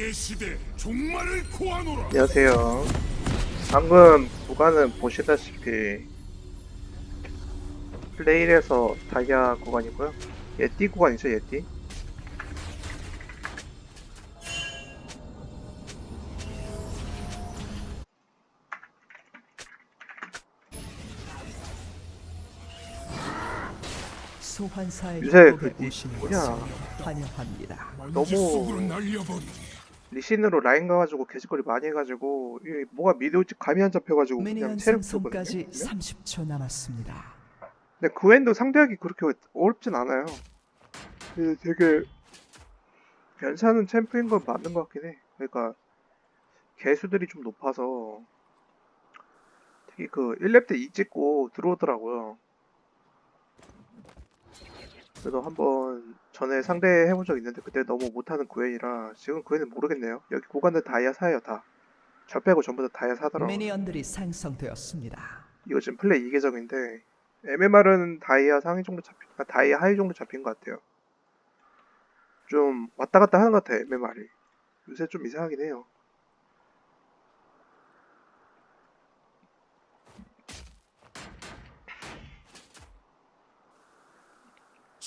왕의 시대 종말을 고하노라. 안녕하세요. 방금 구간은 보시다시피 플레일에서 다이아 구간이고요. 예띠 구간이죠, 예띠. 소환사의 요새 그 뭐냐. 환영합니다. 먼지 속으로. 리신으로 라인 가가지고 개짓거리 많이 해가지고 이게 뭐가 미드올지 감이 안 잡혀가지고 그냥 체력 쓰거든요. 30초 남았습니다. 근데 그웬도 상대하기 그렇게 어렵진 않아요. 그 되게 괜찮은 챔프인 건 맞는 것 같긴 해. 그러니까 개수들이 좀 높아서 되게 그 1렙 때 2 찍고 들어오더라고요. 그래서 한번 전에 상대해본 적 있는데 그때 너무 못하는 구엔이라 지금 구엔은 모르겠네요. 여기 구간들 다이아 사요 다. 저 빼고 전부 다 다이아 사더라고요. 미니언들이 생성되었습니다. 이거 지금 플레이 2계정인데 MMR은 다이아 상위 정도 잡힌, 아, 다이아 하위 정도 잡힌 것 같아요. 좀 왔다 갔다 하는 것 같아 MMR이. 요새 좀 이상하긴 해요.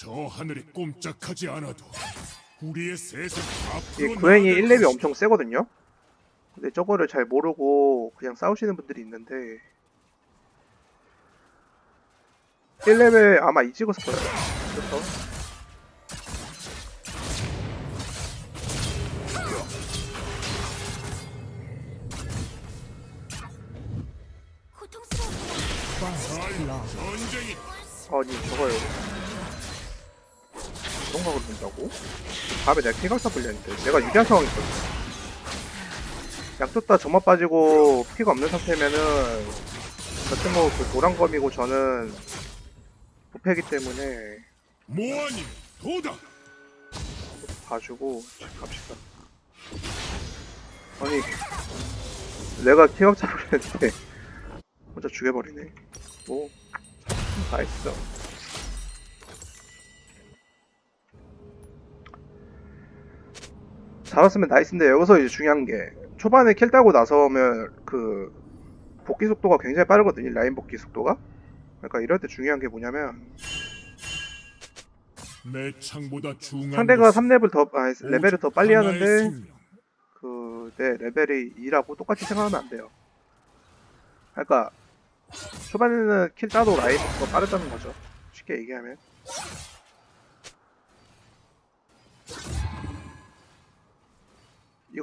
저 하늘이 꼼짝하지 않아도 우리의 세상 이 앞으로 나아갈 1렙이 것이다. 엄청 세거든요. 근데 저거를 잘 모르고 그냥 싸우시는 분들이 있는데 1렙에 아마 이 찍었을 거예요. 그렇죠? 전쟁이 아니 그 런 각을 본다고? 다음에 내가 킬각사 불렸는데 내가 유리한 상황이거든 약줬다 점화 빠지고 피가 없는 상태면은 같은 거그 노란검이고 저는 부패기 때문에 모하니 도다. 봐주고 자, 갑시다 아니 내가 킬각사 불렸는데 혼자 죽여버리네 뭐 다 했어 잡았으면 나이스인데 여기서 이제 중요한 게 초반에 킬 따고 나서면 그 복귀 속도가 굉장히 빠르거든요 라인 복귀 속도가. 그러니까 이럴 때 중요한 게 뭐냐면 내 창보다 중한 상대가 것은 3렙을 더 아니, 레벨을 더 빨리 하는데. 그 내 레벨이 2라고 똑같이 생각하면 안 돼요. 그러니까 초반에는 킬 따도 라인 더 빠르다는 거죠. 쉽게 얘기하면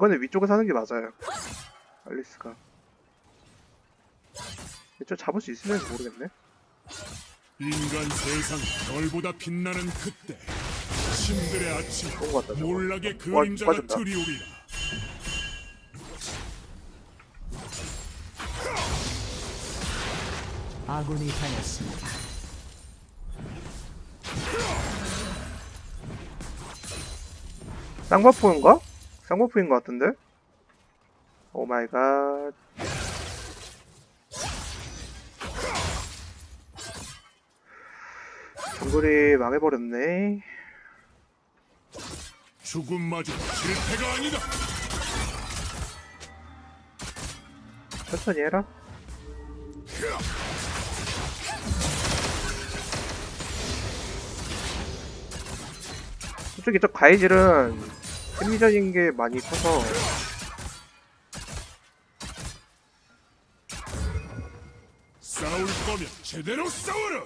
이거는 위쪽에서 하는 게 맞아요. 알리스가. 저 잡을 수 있으면 모르겠네. 인간 세상 별보다 빛나는 그때. 신들의 아침. 좋은 것 같다 저거. 몰락의 와, 그림자가 빠진다. 드리우리라. 아군이 당했습니다. 쌍버프인가? 쌍버프인 것 같은데? 오 마이 갓. 정글이 망해버렸네. 죽음마저 실패가 아니다 천천히 해라. 솔직히 저 가이질은 심리적인 게 많이 커서. 싸울 거면 제대로 싸워라!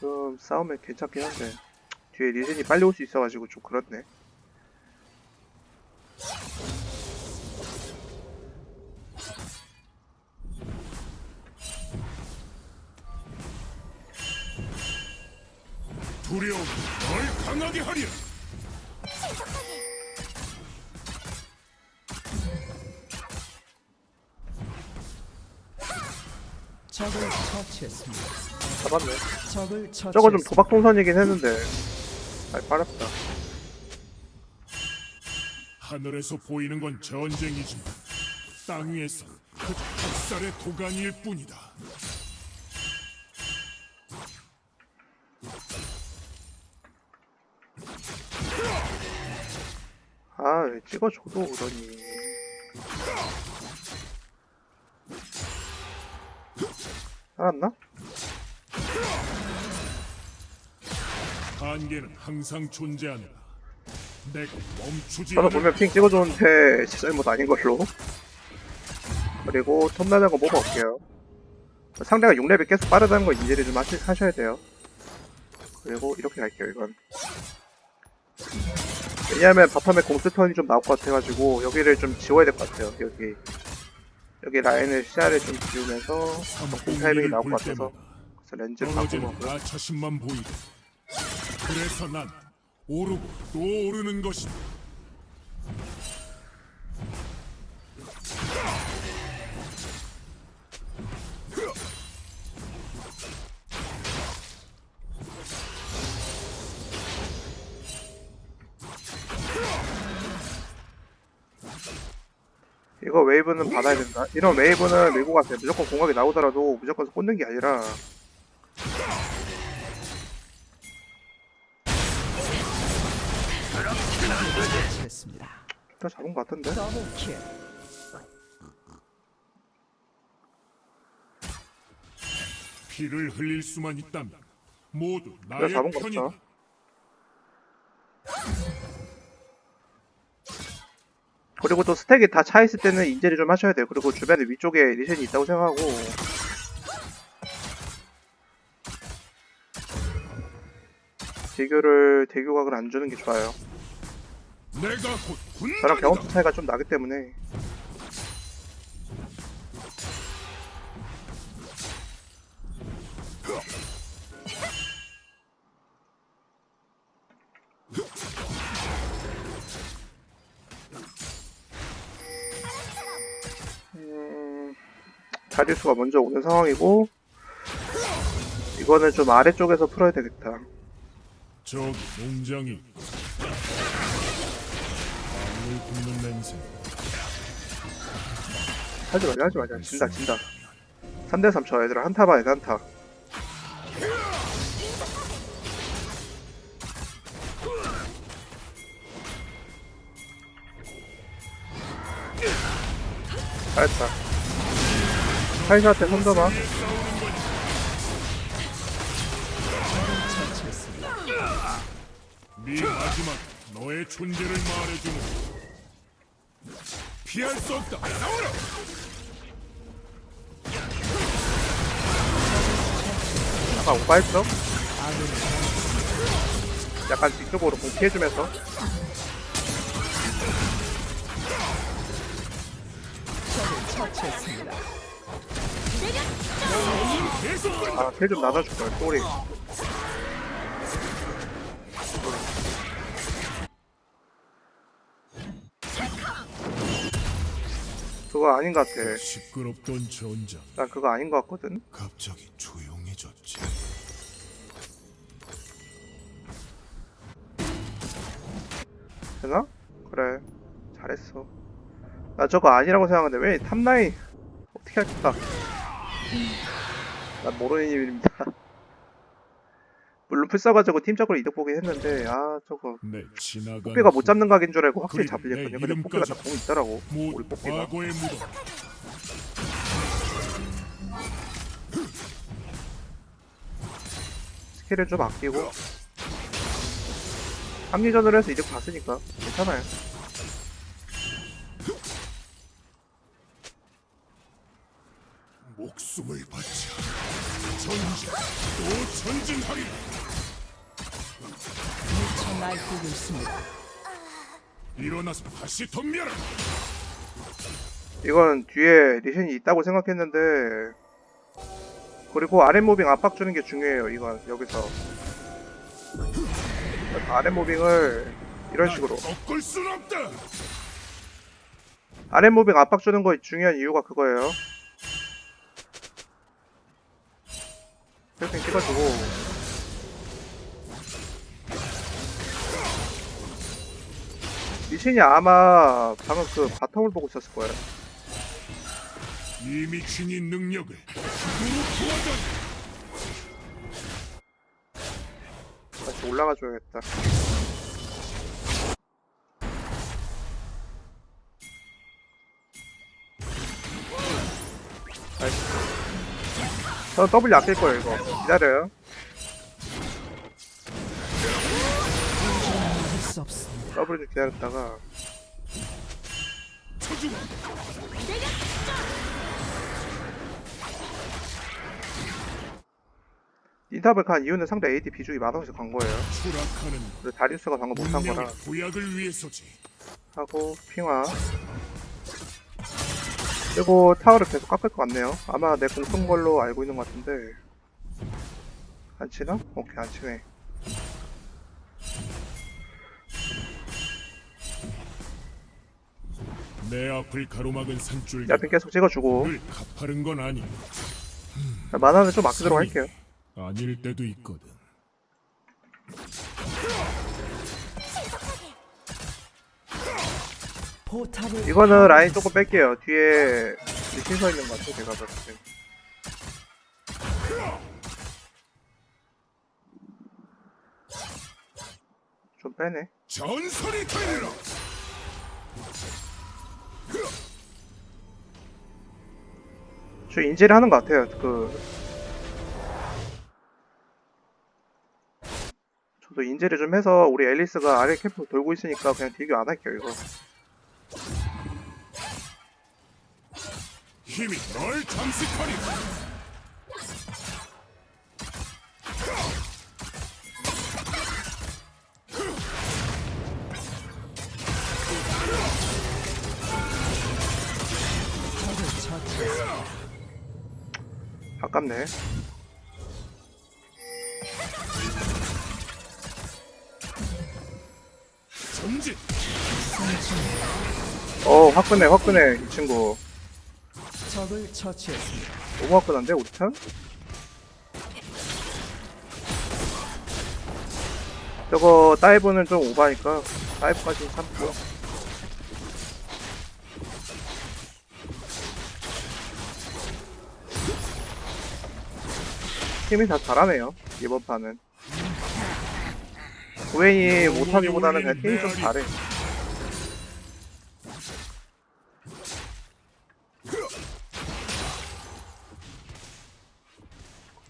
좀 싸우면 괜찮긴 한데 뒤에 리신이 빨리 올 수 있어가지고 좀 그렇네. 두려움 널 강하게 하리라 적을 처치했습니다. 잡았네. 적을 처치했습니다. 저거 좀 도박 동선이긴 했는데 잘 빨았다. 하늘에서 보이는 건 전쟁이지만 땅 위에선 그저 학살의 도가니일 뿐이다 아 찍어줘도 오더니 살았나? 한계는 항상 존재한다. 내가 멈추지 저도 않을 보면 핑 찍어줬는데 제 잘못 아닌 걸로. 그리고 톱나는 거 뽑아올게요. 상대가 6렙이 계속 빠르다는 거 인지를 좀 하시, 하셔야 돼요. 그리고 이렇게 갈게요 이건. 왜냐하면 바텀에 공스턴이 좀 나올 것 같아가지고 여기를 좀 지워야 될 것 같아요 여기 여기 라인을 시야를 좀 지우면서 공 타이밍이 나올 것 같아서 그래서 렌즈를 바꾸고 보이다. 그래서 난 오르고 또 오르는 것이다. 이거 웨이브는 받아야 된다. 이런 웨이브는 밀고 가세요. 무조건 공격이 나오더라도 무조건 꽂는 게 아니라 처치했습니다. 다 잡은 것 같은데? 더블킬. 피를 흘릴 수만 있다면 모두 나의 잡은 거 편이다. 그리고 또 스택이 다 차 있을 때는 인제를 좀 하셔야 돼요. 그리고 주변에 위쪽에 리신이 있다고 생각하고 대교를 대교각을 안 주는 게 좋아요. 저랑. 경험치 차이가 좀 나기 때문에 자리수가 먼저 오는 상황이고 이거는 좀 아래쪽에서 풀어야 되겠다. 저기 농장이 굽는 냄새. 하지 마자 하지 마자. 진다 진다. 3대3 쳐 얘들아. 한타 봐야 돼 한타. 잘했다 카이사한테 손 잡아 처치했습니다. 네 마지막 너의 존재를 말해주는 피할 수 없다. 약간 오버했어 아군이 약간 뒤쪽으로 공 피해주면서 처치했습니다. 계속 아킬좀 나눠줄 거야 쏘리. 그거 아닌 것 같아. 시끄럽던 전장. 난 그거 아닌 것 같거든. 갑자기 조용해졌지. 되나? 그래. 잘했어. 나 저거 아니라고 생각하는데 왜 탑라인 할까 난 모르는 일입니다. 물론 풀 써가지고 팀적으로 이득 보긴 했는데 아 저거. 내 지나간 뽀삐가 못 잡는 각인 줄 알고 확실히 그리고 내 근데 뽀삐가 이름까지 다 공이 있더라고. 우리 뽀삐가. 과거의 무덤. 스킬을 좀 아끼고. 합리전으로 해서 이득 봤으니까 괜찮아요 목숨을 바쳐 전진 또 전진하리라. 미쳐 날뛰고 있습니다. 일어나서 다시 덤벼라. 이건 뒤에 리신이 있다고 생각했는데 그리고 아랫 모빙 압박 주는 게 중요해요 이건 여기서 아랫 모빙을 이런 식으로 난 꺾을 순 없다. 아랫 모빙 압박 주는 거 중요한 이유가 그거예요 혈생 찍어주고 리신이 아마 방금 그 바텀을 보고 있었을 거예요 이 미친이 능력을. 다시 올라가 줘야겠다. 저 W 아낄 거예요 이거. 기다려요. W 좀 기다렸다가. 인탑을 간 이유는 상대 AD 비중이 많아서 간 거예요. 그리고 다리우스가 방금 못한 거라. 하고 핑화 그리고 타워를 계속 깎을 것 같네요 아마 내 공 쓴 걸로 알고 있는 것 같은데 안 치나? 오케이 안 치네 내 앞을 가로막은 산줄기. 야핑 계속 찍어주고 늘 가파른 건 아니. 만화는 좀 아끼도록 할게요 아닐 때도 있거든. 이거는 라인 조금 뺄게요 뒤에 리신 서 있는 것 같아 제가 봤을 때 좀 빼네 전설이 되리라. 저 인지를 하는 것 같아요. 그 저도 인지를 좀 해서 우리 앨리스가 아래 캠프 돌고 있으니까 그냥 딜교 안 할게요 이거. 힘이 널 잠식하리. 아깝네. 전진. 어 화끈해 화끈해 이 친구. 적을 처치했습니다. 너무 화끈한데 우리 편? 저거 다이브는 좀 오바니까 다이브까지 참고. 팀이 다 잘하네요 이번 판은. 고웬이 못하기보다는 그냥 팀이 좀 잘해.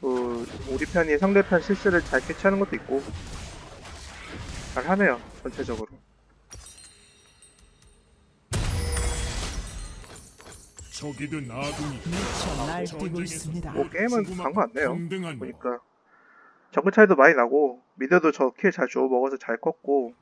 그 우리 편이 상대편 실수를 잘 캐치하는 것도 있고 잘 하네요 전체적으로 적이든 아군이 미쳐 날뛰고 있습니다. 뭐 게임은 간 거 같네요 보니까 정글 차이도 많이 나고 미드도 저 킬 잘 주워 먹어서 잘 컸고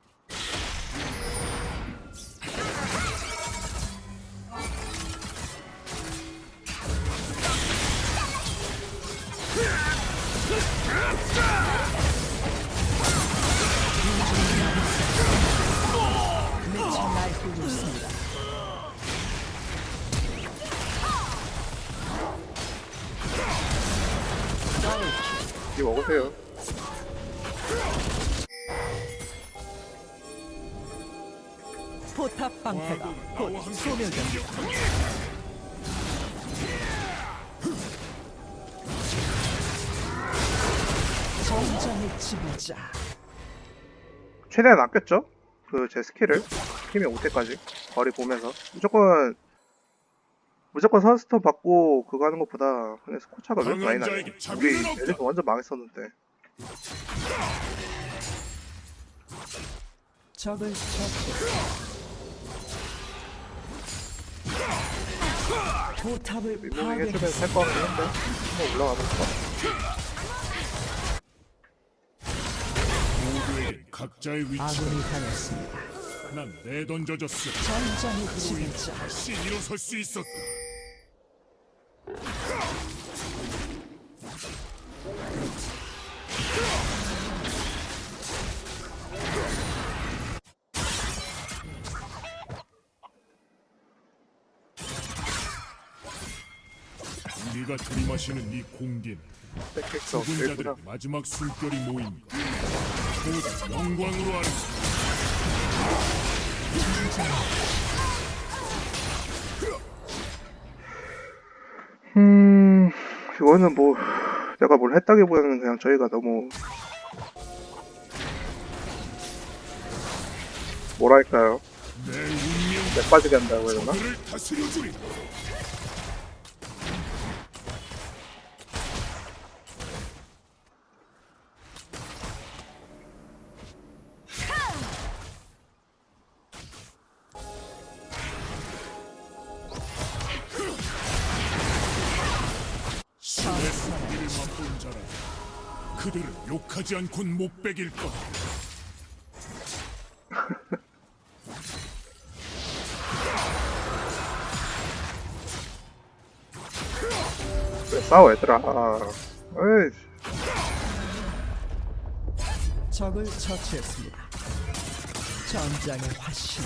이거 먹으세요. 포탑 방패가 곧 소멸됩니다. 전장의 지배자. 최대한 아꼈죠? 그 제 스킬을. 팀이 올 때까지. 거리 보면서. 무조건 무조건 선스톱 받고 그거 하는 것보다 그냥 스코차가 왜 많이 자에게 우리. 애들 완전 망했었는데 적을 처치. 포탑을 민봉이 해주면. 살것 같긴 한데 한번 올라가볼까 모두에게 각자의 위치. 아군이 당했습니다. 난 내던져졌어. 전장의 지배자 다시 일어설 수 있었다. 우리가 들이마시는 이 공기는 뺏겼어. 죽은 자들의 마지막 숨결이 모입니다. 모두 영광으로 하는 음 이거는 뭐 내가 뭘 했다기보다는 그냥 저희가 너무 뭐랄까요 내 운명 맥 빠지게 한다고 해야 되나? 그들을 욕하지 않곤 못 베길 거다. 그래, 싸워 얘들아 에이 적을 처치했습니다. 전장의 화신